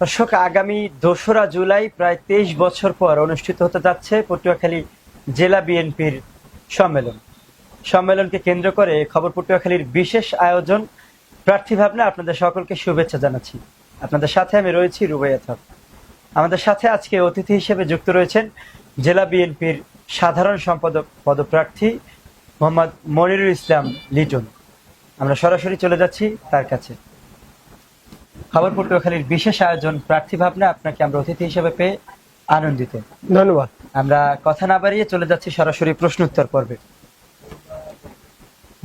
দর্শক, আগামী দোসরা জুলাই প্রায় তেইশ বছর পর অনুষ্ঠিত হতে যাচ্ছে পটুয়াখালী জেলা বিএনপির সম্মেলন। সম্মেলনকে কেন্দ্র করে খবর পটুয়াখালীর বিশেষ আয়োজন। প্রার্থী ভাবনা, আপনাদের সকলকে শুভেচ্ছা জানাচ্ছি। আপনাদের সাথে আমি রয়েছি রুবাইয়া থাক আমাদের সাথে আজকে অতিথি হিসেবে যুক্ত রয়েছেন জেলা বিএনপির সাধারণ সম্পাদক পদপ্রার্থী মোহাম্মদ মনিরুল ইসলাম লিটন। আমরা সরাসরি চলে যাচ্ছি তার কাছে। খবর পটুয়াখালীর বিশেষ আয়োজন প্রার্থী ভাবনা আপনাকে আমরা অতিথি হিসেবে পেয়ে আনন্দিত। ধন্যবাদ। আমরা কথা না বাড়িয়ে চলে যাচ্ছি সরাসরি প্রশ্ন উত্তর পর্বে।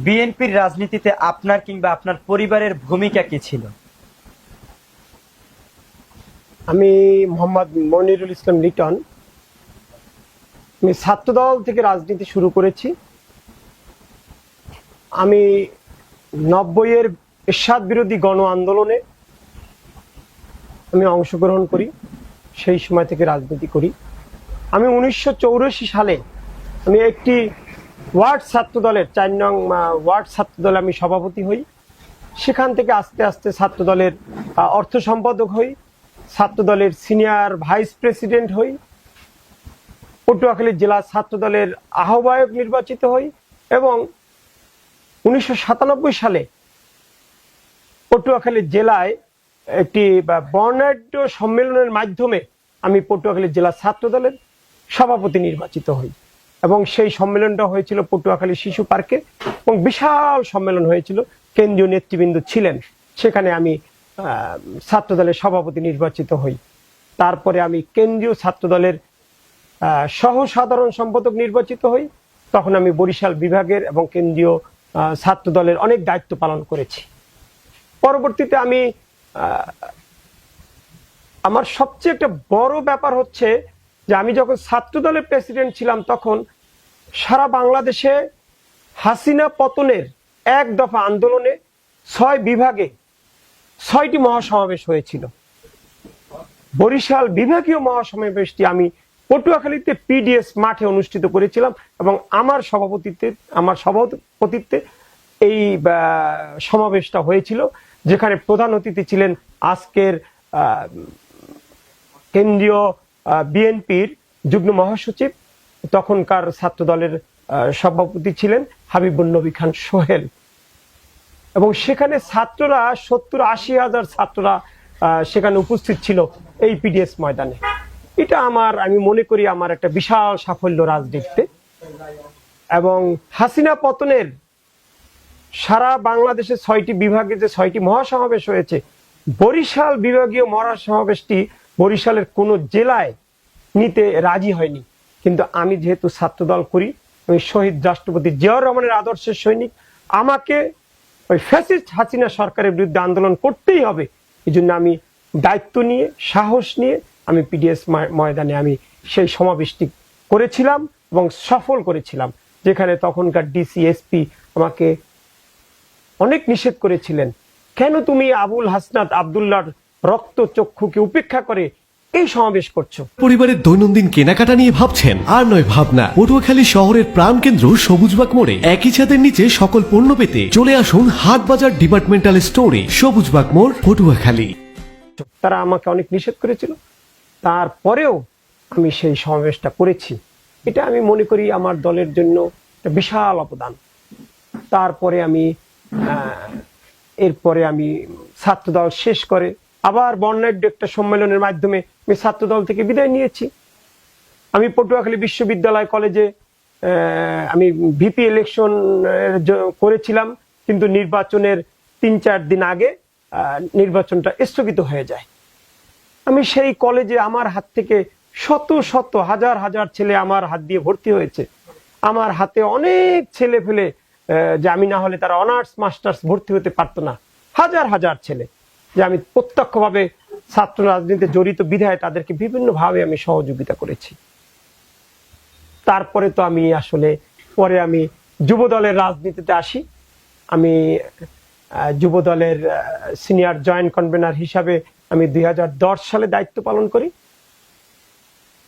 বিএনপির রাজনীতিতে আপনার কিংবা আপনার পরিবারের ভূমিকা কি ছিল? আমি মোহাম্মদ মনিরুল ইসলাম লিটন। আমি ছাত্রদল থেকে রাজনীতি শুরু করেছি। আমি নব্বইয়ের এরশাদ বিরোধী গণ আন্দোলনে আমি অংশগ্রহণ করি, সেই সময় থেকে রাজনীতি করি। আমি উনিশশো সালে আমি একটি ওয়ার্ড ছাত্র দলের চার নং ওয়ার্ড ছাত্র দলে আমি সভাপতি হই। সেখান থেকে আস্তে আস্তে ছাত্র দলের অর্থ সম্পাদক হই ছাত্র দলের সিনিয়র ভাইস প্রেসিডেন্ট হই পটুয়াখালী জেলা ছাত্র দলের আহ্বায়ক নির্বাচিত হই এবং উনিশশো সাতানব্বই সালে পটুয়াখালী জেলায় একটি বর্ণাঢ্য সম্মেলনের মাধ্যমে আমি পটুয়াখালী জেলা ছাত্র দলের সভাপতি নির্বাচিত হই। এবং সেই সম্মেলনটা হয়েছিল পটুয়াখালী শিশু পার্কে এবং বিশাল সম্মেলন হয়েছিল। কেন্দ্রীয় নেতৃবৃন্দ ছিলেন। সেখানে আমি ছাত্র দলের সভাপতি নির্বাচিত হই। তারপরে আমি কেন্দ্রীয় ছাত্র দলের সহ সাধারণ সম্পাদক নির্বাচিত হই। তখন আমি বরিশাল বিভাগের এবং কেন্দ্রীয় ছাত্র দলের অনেক দায়িত্ব পালন করেছি। পরবর্তীতে আমি আমার সবচেয়ে একটা বড় ব্যাপার হচ্ছে যে আমি যখন ছাত্র দলের প্রেসিডেন্ট ছিলাম তখন সারা বাংলাদেশে হাসিনা পতনের এক দফা আন্দোলনে ছয় বিভাগে ছয়টি মহাসমাবেশ হয়েছিল। বরিশাল বিভাগীয় মহাসমাবেশটি আমি পটুয়াখালীতে পিডিএস মাঠে অনুষ্ঠিত করেছিলাম এবং আমার সভাপতিত্বে আমার সভাপতিত্বে এই সমাবেশটা হয়েছিল। যেখানে প্রধান অতিথি ছিলেন আজকের কেন্দ্রীয় বিএনপির যুগ্ম মহাসচিব, তখনকার ছাত্র দলের সভাপতি ছিলেন হাবিবুল নবী খান সোহেল। এবং সেখানে ছাত্ররা, সত্তর আশি হাজার ছাত্ররা সেখানে উপস্থিত ছিল এই পিডিএস ময়দানে। এটা আমার, আমি মনে করি আমার একটা বিশাল সাফল্য রাজনীতিতে। এবং হাসিনা পতনের সারা বাংলাদেশে ছয়টি বিভাগে যে ছয়টি মহাসমাবেশ হয়েছে, বরিশাল বিভাগীয় মহাসমাবেশটি বরিশালের কোনো জেলায় নিতে রাজি হয়নি। কিন্তু আমি যেহেতু ছাত্রদল করি, আমি শহীদ রাষ্ট্রপতি জিয়াউর রহমানের আদর্শের সৈনিক, আমাকে ওই ফ্যাসিস্ট হাসিনা সরকারের বিরুদ্ধে আন্দোলন করতেই হবে। এই জন্য আমি দায়িত্ব নিয়ে, সাহস নিয়ে, আমি পিডিএস ময়দানে আমি সেই সমাবেশটি করেছিলাম এবং সফল করেছিলাম, যেখানে তখনকার ডিসি, এসপি আমাকে অনেক নিষেধ করেছিলেন। কেন তুমি আবুল হাসনাত আবদুল্লাহর রক্ত চক্ষুকে উপেক্ষা করে এই সমাবেশ করছ? পরিবারের দৈনন্দিন কেনাকাটা নিয়ে ভাবছেন? আর নয় ভাবনা। পটুয়াখালী শহরের প্রাণকেন্দ্র সবুজবাগ মোড়ে একই ছাদের নিচে সকল পণ্য পেতে চলে আসুন হাট বাজার ডিপার্টমেন্টাল স্টোরে সবুজবাগ মোড় পটুয়াখালী। তারা আমাকে অনেক নিষেধ করেছিল। তারপরেও আমি সেই সমাবেশটা করেছি। এটা আমি মনে করি আমার দলের জন্য একটা বিশাল অবদান। তারপরে আমি এরপরে আমি ছাত্রদল শেষ করে আবার বর্ণাঢ্য একটা সম্মেলনের মাধ্যমে আমি ছাত্রদল থেকে বিদায় নিয়েছি। আমি পটুয়াখালী বিশ্ববিদ্যালয় কলেজে আমি ভিপি ইলেকশন করেছিলাম, কিন্তু নির্বাচনের তিন চার দিন আগে নির্বাচনটা স্থগিত হয়ে যায়। আমি সেই কলেজে আমার হাত থেকে শত শত, হাজার হাজার ছেলে আমার হাত দিয়ে ভর্তি হয়েছে। আমার হাতে অনেক ছেলে ফেলে যে আমি না হলে তারা অনার্স, মাস্টার্স ভর্তি হতে পারতো না। হাজার হাজার ছেলে যে আমি প্রত্যক্ষভাবে ছাত্র রাজনীতিতে জড়িত বিধায় তাদেরকে বিভিন্নভাবে আমি সহযোগিতা করেছি। তারপরে তো আমি আসলে, পরে আমি যুব দলের রাজনীতিতে আসি। আমি যুব দলের সিনিয়র জয়েন্ট কনভেনার হিসাবে আমি দুই হাজার দশ সালে দায়িত্ব পালন করি।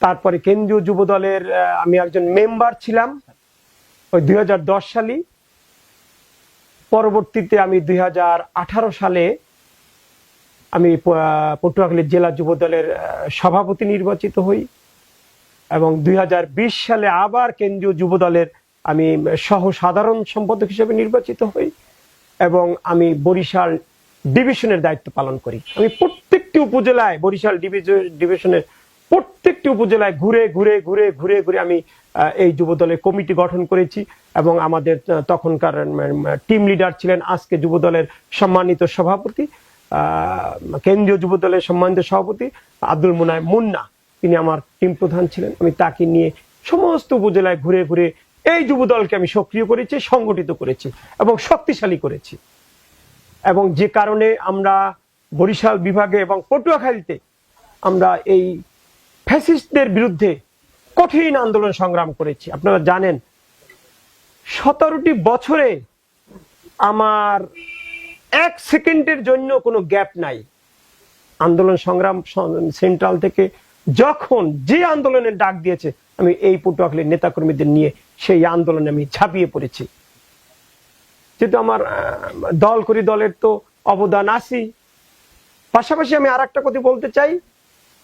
তারপরে কেন্দ্রীয় যুব দলের আমি একজন মেম্বার ছিলাম। ওই দুই সালে পরবর্তীতে আমি দুই হাজার আঠারো সালে আমি পটুয়াখালী জেলা যুব দলের সভাপতি নির্বাচিত হই এবং দুই হাজার বিশ সালে আবার কেন্দ্রীয় যুব দলের আমি সহ সাধারণ সম্পাদক হিসেবে নির্বাচিত হই এবং আমি বরিশাল ডিভিশনের দায়িত্ব পালন করি। আমি প্রত্যেকটি উপজেলায় বরিশাল ডিভিশনের প্রত্যেকটি উপজেলায় ঘুরে ঘুরে ঘুরে ঘুরে ঘুরে আমি এই যুব দলের কমিটি গঠন করেছি এবং আমাদের তখনকার টিম লিডার ছিলেন আজকে যুব দলের সম্মানিত সভাপতি কেন্দ্রীয় যুব দলের সম্মানিত সভাপতি আব্দুল মুনায় মুন্না। তিনি আমার টিম প্রধান ছিলেন। আমি তাকে নিয়ে সমস্ত উপজেলায় ঘুরে ঘুরে এই যুব দলকে আমি সক্রিয় করেছি, সংগঠিত করেছি এবং শক্তিশালী করেছি। এবং যে কারণে আমরা বরিশাল বিভাগে এবং পটুয়াখালীতে আমরা এই ফ্যাসিস্টদের বিরুদ্ধে কঠিন আন্দোলন সংগ্রাম করেছি। আপনারা জানেন, সতেরোটি বছরে আমার এক সেকেন্ডের জন্য কোনো গ্যাপ নাই। আন্দোলন সংগ্রাম সেন্ট্রাল থেকে যখন যে আন্দোলনের ডাক দিয়েছে, আমি এই পটুয়াখালীর নেতাকর্মীদের নিয়ে সেই আন্দোলনে আমি ঝাঁপিয়ে পড়েছি। যেহেতু আমার দল করি, দলের তো অবদান আছি পাশাপাশি আমি আর একটা কথা বলতে চাই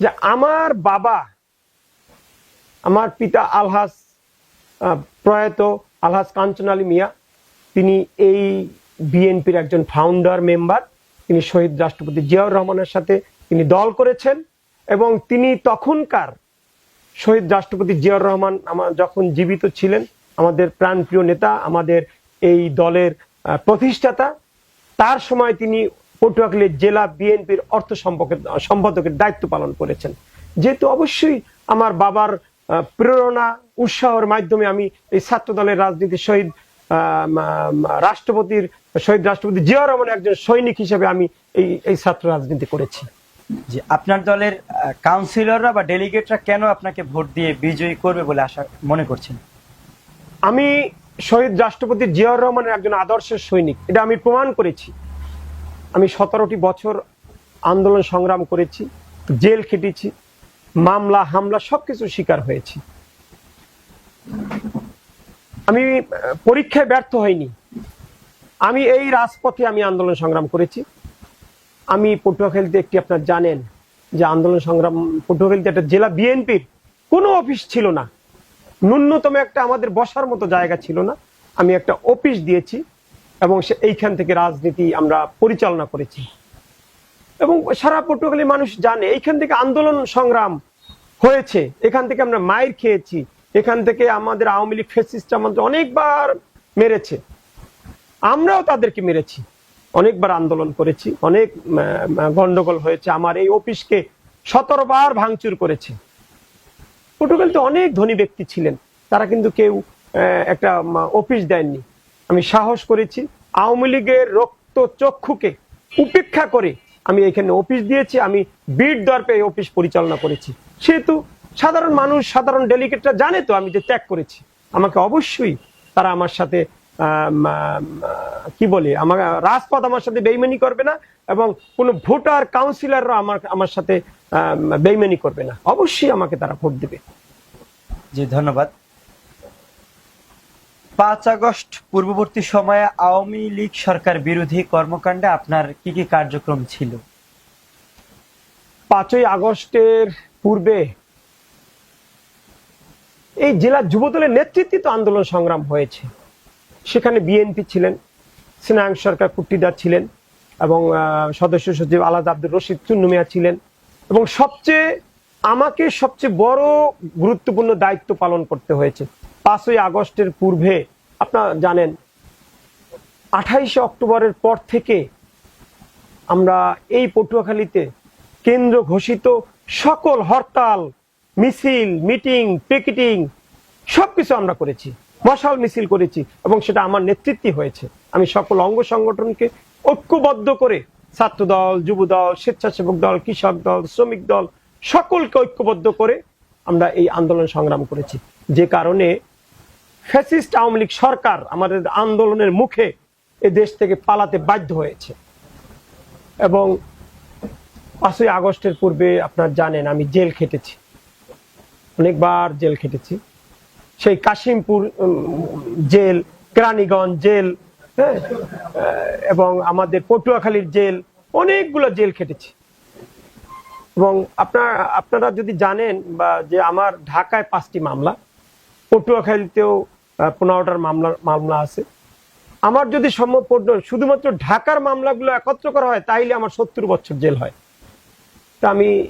যে আমার বাবা, আমার পিতা আলহাস প্রয়াত আলহাস কাঞ্চন আলী মিয়া, তিনি এই বিএনপির একজন ফাউন্ডার মেম্বার তিনি শহীদ রাষ্ট্রপতি জিয়াউর রহমানের সাথে তিনি দল করেছেন এবং তিনি তখনকার শহীদ রাষ্ট্রপতি জিয়াউর রহমান আমার যখন জীবিত ছিলেন, আমাদের প্রাণপ্রিয় নেতা, আমাদের এই দলের প্রতিষ্ঠাতা, তার সময় তিনি পটুয়াখালী জেলা বিএনপির অর্থ সম্পর্কের সম্পাদকের দায়িত্ব পালন করেছেন। যেহেতু অবশ্যই আমার বাবার প্রেরণা উৎসাহের মাধ্যমে আমি এই ছাত্র দলের রাজনীতির শহীদ রাষ্ট্রপতির শহীদ রাষ্ট্রপতি জিয়া রহমানের একজন সৈনিক হিসেবে আমি এই এই ছাত্র রাজনীতি করেছি। যে আপনার দলের কাউন্সিলররা বা ডেলিগেটরা কেন আপনাকে ভোট দিয়ে বিজয়ী করবে বলে আশা মনে করছেন? আমি শহীদ রাষ্ট্রপতি জিয়াউর রহমানের একজন আদর্শের সৈনিক এটা আমি প্রমাণ করেছি। আমি সতেরোটি বছর আন্দোলন সংগ্রাম করেছি, জেল খেটেছি, মামলা, হামলা সবকিছু শিকার হয়েছি। আমি পরীক্ষায় ব্যর্থ হইনি। আমি এই রাজপথে আমি আন্দোলন সংগ্রাম করেছি। আমি পটুয়াখালীতে একটি, আপনার জানেন যে আন্দোলন সংগ্রাম, পটুয়াখালীতে একটা জেলা বিএনপির কোনো অফিস ছিল না। ন্যূনতম একটা আমাদের বসার মতো জায়গা ছিল না। আমি একটা অফিস দিয়েছি। এবং এইখান থেকে রাজনীতি আমরা পরিচালনা করেছি। এবং সারা পটুয়াখালী মানুষ জানে, এইখান থেকে আন্দোলন সংগ্রাম হয়েছে। এখান থেকে আমরা মায়ের খেয়েছি। এখান থেকে আমাদের আওয়ামী লীগ ফেসিস্ট আমাদের অনেকবার মেরেছে। আমরাও তাদেরকে মেরেছি। অনেকবার আন্দোলন করেছি, অনেক গন্ডগোল হয়েছে। আমার এই অফিসকে সতেরো বার ভাঙচুর করেছে। পর্তুগালতে অনেক ধনী ব্যক্তি ছিলেন। তারা কিন্তু কেউ একটা অফিস দেননি। আমি সাহস করেছি, আওয়ামী লীগের রক্ত চক্ষুকে উপেক্ষা করে আমি এখানে অফিস দিয়েছি, আমি বিট দর্পে অফিস পরিচালনা করেছি। সেহেতু সাধারণ মানুষ, সাধারণ ডেলিগেটরা জানে তো আমি যে ত্যাগ করেছি। আমাকে অবশ্যই তারা আমার সাথে কি বলে, আমার রাজপথ আমার সাথে বেইমানি করবে না এবং কোন ভোটার, কাউন্সিলররা আমার আমার সাথে বেইমানি করবে না। অবশ্যই আমাকে তারা ভোট দেবে। জি, ধন্যবাদ। পাঁচ আগস্ট পূর্ববর্তী সময়ে আওয়ামী লীগ সরকার বিরোধী কর্মকাণ্ডে আপনার কি কি কার্যক্রম ছিল? পাঁচই আগস্টের পূর্বে এই জেলা যুবদলের নেতৃত্বে তো আন্দোলন সংগ্রাম হয়েছে। সেখানে বিএনপি ছিলেন, সিনায়ং সরকার কুট্টিদার ছিলেন এবং সদস্য সচিব আলাদ আব্দুর রশিদ চুন্নুমিয়া ছিলেন এবং সবচেয়ে আমাকে সবচেয়ে বড় গুরুত্বপূর্ণ দায়িত্ব পালন করতে হয়েছে। পাঁচই আগস্টের পূর্বে, আপনারা জানেন, আঠাইশে অক্টোবরের পর থেকে আমরা এই পটুয়াখালীতে কেন্দ্র ঘোষিত সকল হরতাল, মিছিল, মিটিং, পিকেটিং, সবকিছু আমরা করেছি, মশাল মিছিল করেছি এবং সেটা আমার নেতৃত্বে হয়েছে। আমি সকল অঙ্গ সংগঠনকে ঐক্যবদ্ধ করে ছাত্র দল যুব দল স্বেচ্ছাসেবক দল, কৃষক দল, শ্রমিক দল সকলকে ঐক্যবদ্ধ করে আমরা এই আন্দোলন সংগ্রাম করেছি। যে কারণে ফ্যাসিস্ট আওয়ামী লীগ সরকার আমাদের আন্দোলনের মুখে এ দেশ থেকে পালাতে বাধ্য হয়েছে। এবং পাঁচই আগস্টের পূর্বে আপনার জানেন আমি জেল খেটেছি। অনেকবার জেল খেটেছি। সেই কাশিমপুর জেল, কেরানীগঞ্জ জেল হ্যাঁ এবং আমাদের পটুয়াখালীর জেল, অনেকগুলো জেল খেটেছি। এবং আপনার, আপনারা যদি জানেন বা যে আমার ঢাকায় পাঁচটি মামলা, পটুয়াখালীতেও পনেরোটার মামলা মামলা আছে। আমার যদি পড়- শুধুমাত্র ঢাকার মামলাগুলো একত্র করা হয়, তাইলে আমার সত্তর বছর জেল হয়। তা আমি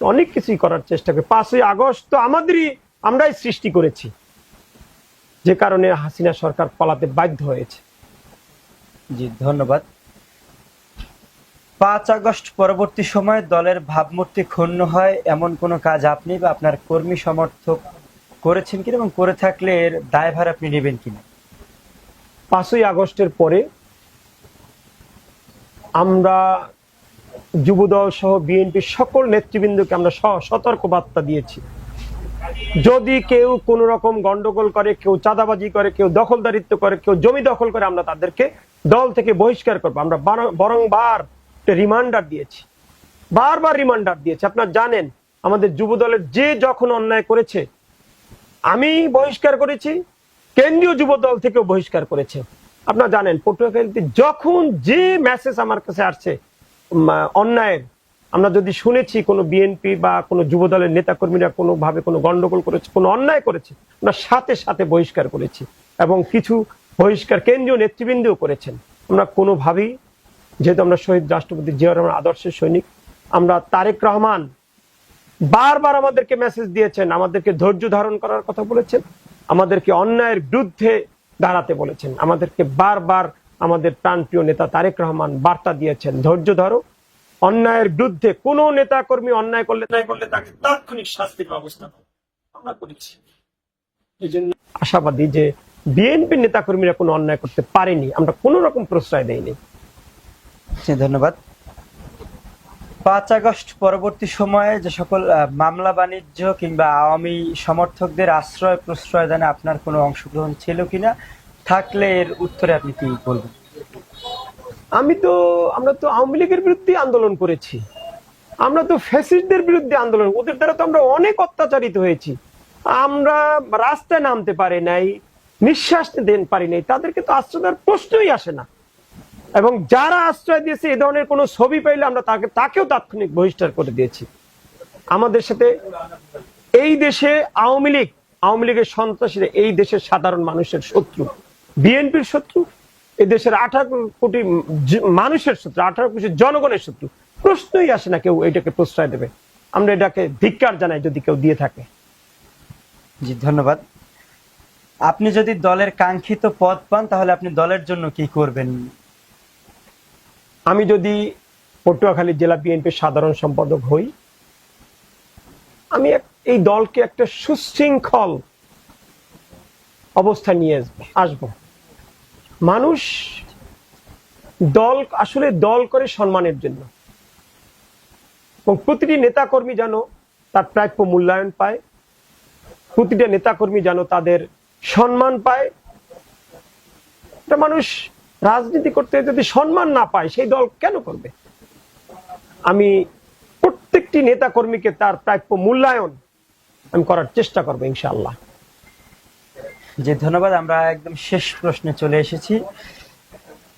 অনেক কিছুই করার চেষ্টা করি। পাঁচই আগস্ট তো আমাদেরই, আমরাই সৃষ্টি করেছি। যে কারণে হাসিনা সরকার পালাতে বাধ্য হয়েছে। জি, ধন্যবাদ। পাঁচ আগস্ট পরবর্তী সময়ে দলের ভাবমূর্তি ক্ষুণ্ণ হয়, এমন কোনো কাজ আপনি বা আপনার কর্মী সমর্থক করেছেন কিনা এবং করে থাকলে এর দায়ভার আপনি নেবেন কিনা? পাঁচই আগস্টের পরে আমরা যুবদল সহ বিএনপির সকল নেতৃবৃন্দকে আমরা সতর্ক বার্তা দিয়েছি। যদি কেউ কোন রকম গন্ডগোল করে, কেউ চাঁদাবাজি করে, কেউ দখলদারিত্ব করে, কেউ জমি দখল করে, আমরা তাদেরকে দল থেকে বহিষ্কার করব। আমরা বার- বরংবার রিমান্ডার দিয়েছি। বারবার রিমান্ডার দিয়েছি। আপনারা জানেন, আমাদের যুবদলের যে যখন অন্যায় করেছে আমি বহিষ্কার করেছি, কেন্দ্রীয় যুব দল থেকেও বহিষ্কার করেছে। আপনারা জানেন, পটুয়াখালীতে যখন যে মেসেজ আমার কাছে আসছে অন্যায়ের, আমরা যদি শুনেছি কোনো বিএনপি বা কোনো যুব দলের নেতাকর্মীরা কোনো ভাবে কোনো গন্ডগোল করেছে, কোনো অন্যায় করেছে, আমরা সাথে সাথে বহিষ্কার করেছি এবং কিছু বহিষ্কার কেন্দ্রীয় নেতৃবৃন্দও করেছেন। আমরা কোনোভাবেই, যেহেতু আমরা শহীদ রাষ্ট্রপতি জিয়াউর রহমান আদর্শের সৈনিক, আমরা তারেক রহমান বারবার আমাদেরকে মেসেজ দিয়েছেন, আমাদেরকে ধৈর্য ধারণ করার কথা বলেছেন, আমাদেরকে অন্যায়ের বিরুদ্ধে দাঁড়াতে বলেছেন, আমাদেরকে বারবার আমাদের প্রাণপ্রিয় নেতা তারেক রহমান বার্তা দিয়েছেন, ধৈর্য ধরো। অন্যায়ের বিরুদ্ধে কোন নেতা কর্মী অন্যায় করলে অন্যায় করলে তাকে তাৎক্ষণিক শাস্তির ব্যবস্থা আশাবাদী যে বিএনপি নেতা কর্মীরা কোনো অন্যায় করতে পারেনি, আমরা কোনো রকম প্রশ্রয় দেয়নি ধন্যবাদ। পাঁচ আগস্ট পরবর্তী সময়ে যে সকল মামলা বাণিজ্য কিংবা আওয়ামী সমর্থকদের আশ্রয় প্রশ্রয় দানে আপনার কোনো অংশগ্রহণ ছিল কিনা, থাকলে এর উত্তরে আপনি কি বলবেন? আমি তো, আমরা তো আওয়ামী লীগের বিরুদ্ধে আন্দোলন করেছি। আমরা তো ফ্যাসিস্টদের বিরুদ্ধে আন্দোলন, ওদের দ্বারা তো আমরা অনেক অত্যাচারিত হয়েছি। আমরা রাস্তায় নামতে পারি নাই, নিঃশ্বাস নিতে পারি নাই, তাদেরকে তো আশ্রয় দেওয়ার প্রশ্নই আসে না। এবং যারা আশ্রয় দিয়েছে এই ধরনের কোনো ছবি পাইলে আমরা তাকে তাকেও তাৎক্ষণিক বহিষ্কার করে দিয়েছি। আমাদের সাথে এই দেশে আওয়ামী লীগ, আওয়ামী লীগের সন্ত্রাসীরা এই দেশের সাধারণ মানুষের শত্রু। বিএনপির শত্রু এই দেশের আঠারো কোটি মানুষের শত্রু, আঠারো কোটি জনগণের শত্রু। প্রশ্নই আসে না কেউ এটাকে প্রশ্রয় দেবে। আমরা এটাকে ধিক্কার জানাই যদি কেউ দিয়ে থাকে। জি, ধন্যবাদ। আপনি যদি দলের কাঙ্ক্ষিত পদ পান, তাহলে আপনি দলের জন্য কি করবেন? আমি যদি পটুয়াখালী জেলা বিএনপির সাধারণ সম্পাদক হই, আমি এই দলকে একটা সুশৃঙ্খল অবস্থায় নিয়ে আসব। মানুষ দল আসলে দল করে সম্মানের জন্য। এবং প্রতিটি নেতাকর্মী যেন তার প্রাপ্য মূল্যায়ন পায়, প্রতিটা নেতাকর্মী যেন তাদের সম্মান পায়। মানুষ রাজনীতি করতে যদি সম্মান না পায় সেই দল কেন করবে? আমি প্রত্যেকটি নেতা কর্মীকে তার প্রাপ্য মূল্যায়ন আমি করার চেষ্টা করব ইনশাআল্লাহ। যে ধন্যবাদ। আমরা একদম শেষ প্রশ্নে চলে এসেছি।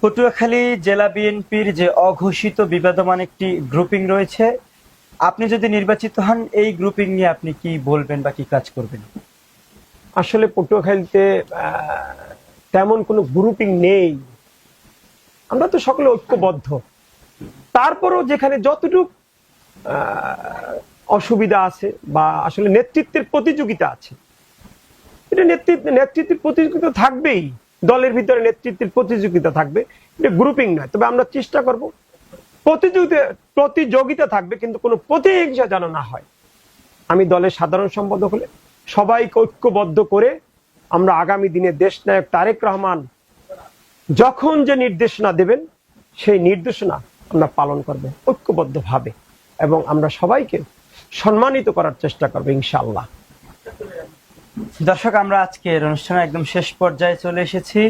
পটুয়াখালী জেলা বিএনপির যে অঘোষিত বিবাদমান একটি গ্রুপিং রয়েছে আপনি যদি নির্বাচিত হন এই গ্রুপিং নিয়ে আপনি কি বলবেন বা কি কাজ করবেন? আসলে পটুয়াখালীতে তেমন কোনো গ্রুপিং নেই। আমরা তো সকলে ঐক্যবদ্ধ। তারপরও যেখানে যতটুক অসুবিধা আছে বা আসলে নেতৃত্বের প্রতিযোগিতা আছে, এটা নেতৃত্ব, নেতৃত্বের প্রতিযোগিতা থাকবেই। দলের ভিতরে নেতৃত্বের প্রতিযোগিতা থাকবে। এটা গ্রুপিং নয়, তবে আমরা চেষ্টা করব। প্রতিযোগিতা প্রতিযোগিতা থাকবে, কিন্তু কোনো প্রতিহিংসা যেন না হয়। আমি দলের সাধারণ সম্পাদক হলে সবাইকে ঐক্যবদ্ধ করে আমরা আগামী দিনে দেশ নায়ক তারেক রহমান যখন যে নির্দেশনা দেবেন, সেই নির্দেশনা আমরা পালন করব ঐক্যবদ্ধ ভাবে এবং আমরা সবাইকে সম্মানিত করার চেষ্টা করব ইনশাল্লাহ দর্শক, আমরা আজকের অনুষ্ঠানে একদম শেষ পর্যায়ে চলে এসেছি।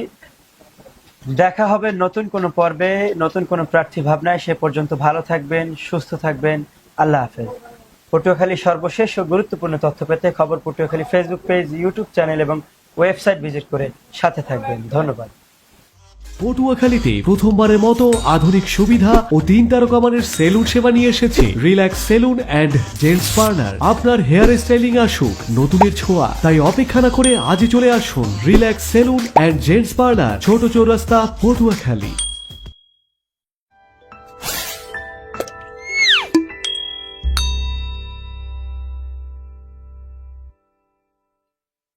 দেখা হবে নতুন কোনো পর্বে, নতুন কোনো প্রার্থী ভাবনায়। সে পর্যন্ত ভালো থাকবেন, সুস্থ থাকবেন। আল্লাহ হাফেজ। পটুয়াখালী সর্বশেষ ও গুরুত্বপূর্ণ তথ্য পেতে খবর Patuakhali Facebook page, YouTube channel এবং ওয়েবসাইট ভিজিট করে সাথে থাকবেন। ধন্যবাদ। পটুয়াখালীতে প্রথমবারের মতো আধুনিক সুবিধা ও তিন তারকা মানের সেলুন সেবা নিয়ে এসেছে relax salon and gents parlour. আপনার হেয়ার স্টাইলিং আসুক, নতুনের ছোঁয়া, তাই অপেক্ষা না করে আজই চলে আসুন relax salon and gents parlour, ছোট চৌরাস্তা পটুয়াখালী।